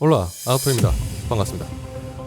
올라 아우터입니다. 반갑습니다.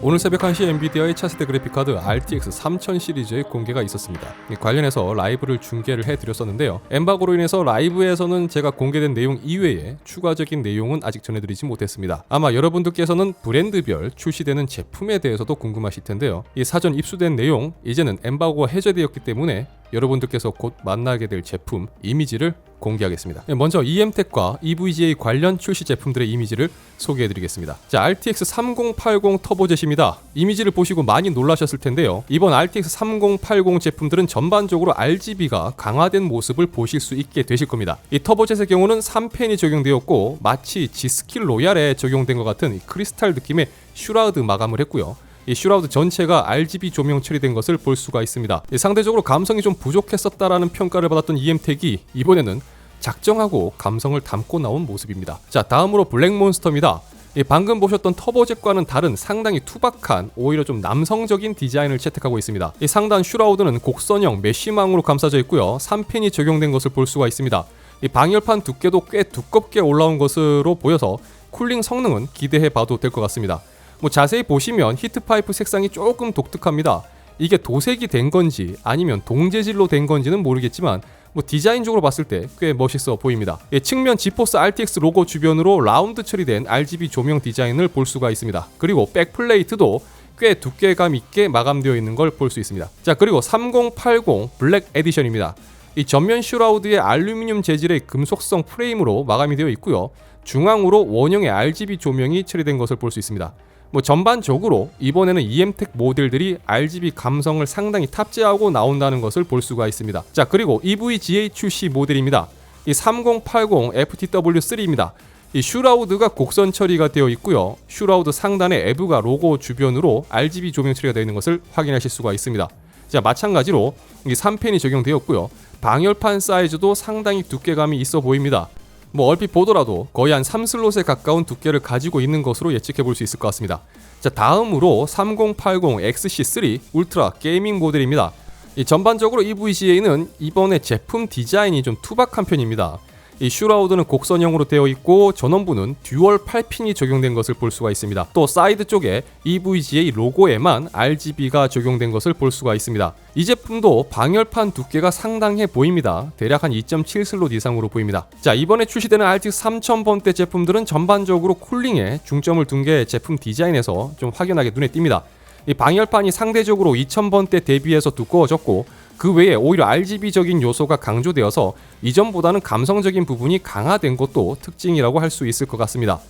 오늘 새벽 1시 엔비디아의 차세대 그래픽카드 RTX 3000 시리즈의 공개가 있었습니다. 이 관련해서 라이브를 중계를 해드렸었는데요. 엠바고로 인해서 라이브에서는 제가 공개된 내용 이외에 추가적인 내용은 아직 전해드리지 못했습니다. 아마 여러분들께서는 브랜드별 출시되는 제품에 대해서도 궁금하실 텐데요. 이 사전 입수된 내용 이제는 엠바고가 해제되었기 때문에 여러분들께서 곧 만나게 될 제품 이미지를 공개하겠습니다. 네, 먼저 EM텍과 EVGA 관련 출시 제품들의 이미지를 소개해드리겠습니다. 자, RTX 3080 터보젯입니다. 이미지를 보시고 많이 놀라셨을 텐데요. 이번 RTX 3080 제품들은 전반적으로 RGB가 강화된 모습을 보실 수 있게 되실 겁니다. 이 터보젯의 경우는 3펜이 적용되었고 마치 G스킬 로얄에 적용된 것 같은 이 크리스탈 느낌의 슈라우드 마감을 했고요. 이 슈라우드 전체가 RGB 조명 처리된 것을 볼 수가 있습니다. 이 상대적으로 감성이 좀 부족했었다라는 평가를 받았던 EM텍이 이번에는 작정하고 감성을 담고 나온 모습입니다. 자, 다음으로 블랙몬스터입니다. 이 방금 보셨던 터보젯과는 다른 상당히 투박한 오히려 좀 남성적인 디자인을 채택하고 있습니다. 이 상단 슈라우드는 곡선형 메쉬망으로 감싸져 있고요. 3펜이 적용된 것을 볼 수가 있습니다. 이 방열판 두께도 꽤 두껍게 올라온 것으로 보여서 쿨링 성능은 기대해 봐도 될 것 같습니다. 뭐 자세히 보시면 히트 파이프 색상이 조금 독특합니다. 이게 도색이 된 건지 아니면 동재질로 된 건지는 모르겠지만 뭐 디자인적으로 봤을 때 꽤 멋있어 보입니다. 예, 측면 지포스 RTX 로고 주변으로 라운드 처리된 RGB 조명 디자인을 볼 수가 있습니다. 그리고 백 플레이트도 꽤 두께감 있게 마감되어 있는 걸 볼 수 있습니다. 자 그리고 3080 블랙 에디션입니다. 이 전면 슈라우드의 알루미늄 재질의 금속성 프레임으로 마감이 되어 있고요. 중앙으로 원형의 RGB 조명이 처리된 것을 볼 수 있습니다. 뭐 전반적으로 이번에는 EM텍 모델들이 RGB 감성을 상당히 탑재하고 나온다는 것을 볼 수가 있습니다. 자 그리고 EVGA 출시 모델입니다. 이 3080 FTW3입니다. 이 슈라우드가 곡선 처리가 되어 있고요. 슈라우드 상단에 에브가 로고 주변으로 RGB 조명 처리가 되어 있는 것을 확인하실 수가 있습니다. 자 마찬가지로 이 3펜이 적용되었고요. 방열판 사이즈도 상당히 두께감이 있어 보입니다. 뭐 얼핏 보더라도 거의 한 3슬롯에 가까운 두께를 가지고 있는 것으로 예측해 볼 수 있을 것 같습니다. 자, 다음으로 3080 XC3 울트라 게이밍 모델입니다. 이 전반적으로 EVGA는 이번에 제품 디자인이 좀 투박한 편입니다. 이 슈라우드는 곡선형으로 되어 있고 전원부는 듀얼 8핀이 적용된 것을 볼 수가 있습니다. 또 사이드 쪽에 EVGA 로고에만 RGB가 적용된 것을 볼 수가 있습니다. 이 제품도 방열판 두께가 상당해 보입니다. 대략 한 2.7 슬롯 이상으로 보입니다. 자 이번에 출시되는 RTX 3000번대 제품들은 전반적으로 쿨링에 중점을 둔 게 제품 디자인에서 좀 확연하게 눈에 띕니다. 이 방열판이 상대적으로 2000번대 대비해서 두꺼워졌고 그 외에 오히려 RGB적인 요소가 강조되어서 이전보다는 감성적인 부분이 강화된 것도 특징이라고 할 수 있을 것 같습니다.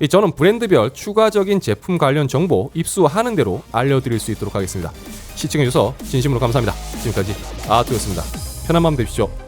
이 저는 브랜드별 추가적인 제품 관련 정보 입수하는 대로 알려드릴 수 있도록 하겠습니다. 시청해주셔서 진심으로 감사합니다. 지금까지 아투였습니다. 편한 마음 되십시오.